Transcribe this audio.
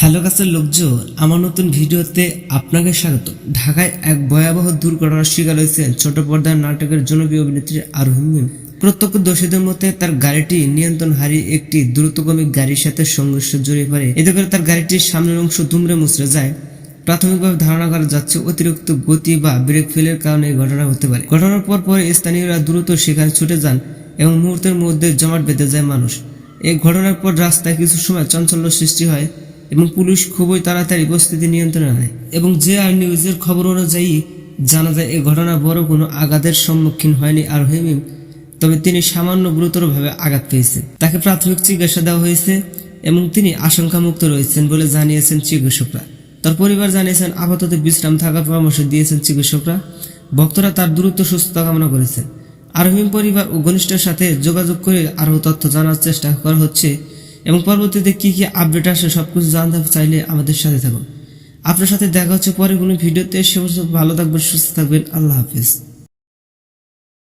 Hello কাছের লোকজন, আমার নতুন ভিডিওতে আপনাকে স্বাগত। ঢাকায় এক ভয়াবহ দুর্ঘটনার শিকার হয়েছেন ছোট পর্দার নাটকের জনপ্রিয় অভিনেত্রী আরোহিমিন প্রত্যক্ষদর্শীদের মতে তার গাড়িটি নিয়ন্ত্রণ হারিয়ে একটি দ্রুতগামী গাড়ির সাথে সংঘর্ষে জড়িয়ে পড়ে। এতে করে তার গাড়িটির সামনের অংশ দুমড়ে মুচড়ে যায়। প্রাথমিকভাবে ধারণা করা যাচ্ছে অতিরিক্ত গতি বা ব্রেক ফেলের কারণে এই ঘটনা হতে পারে। ঘটনার পর পরে স্থানীয়রা দ্রুত সেখানে ছুটে যান এবং মুহূর্তের মধ্যে জমাট বেঁধে যায় মানুষ। এই ঘটনার পর রাস্তায় কিছু সময় চাঞ্চল্য সৃষ্টি হয়। এবং পুলিশ খুবই তাড়াতাড়ি পরিস্থিতি নিয়ন্ত্রণে আনে। এবং যে আর নিউজের খবর অনুযায়ী জানা যায় এই ঘটনা বড় কোনো আঘাতের সম্মুখীন হয়নি আর হেমিম, তবে তিনি সামান্য গুরুতরভাবে আঘাত পেয়েছেন। তাকে প্রাথমিক চিকিৎসা দেওয়া হয়েছে এবং তিনি আশঙ্কামুক্ত রয়েছেন বলে জানিয়েছেন চিকিৎসকরা। তার পরিবার জানিয়েছেন, আপাতত বিশ্রাম থাকার পরামর্শ দিয়েছেন চিকিৎসকরা। ভক্তরা তার দ্রুত সুস্থতা কামনা করেছেন। আরোহীম পরিবার ও ঘনিষ্ঠের সাথে যোগাযোগ করে আরও তথ্য জানার চেষ্টা করা হচ্ছে এবং পরবর্তীতে কি কি আপডেট আসে সব কিছু জানতে চাইলে আমাদের সাথে থাকুন। আপনার সাথে দেখা হচ্ছে পরে কোনো ভিডিওতে, সে ভালো থাকবেন, সুস্থ থাকবেন, আল্লাহ হাফিজ।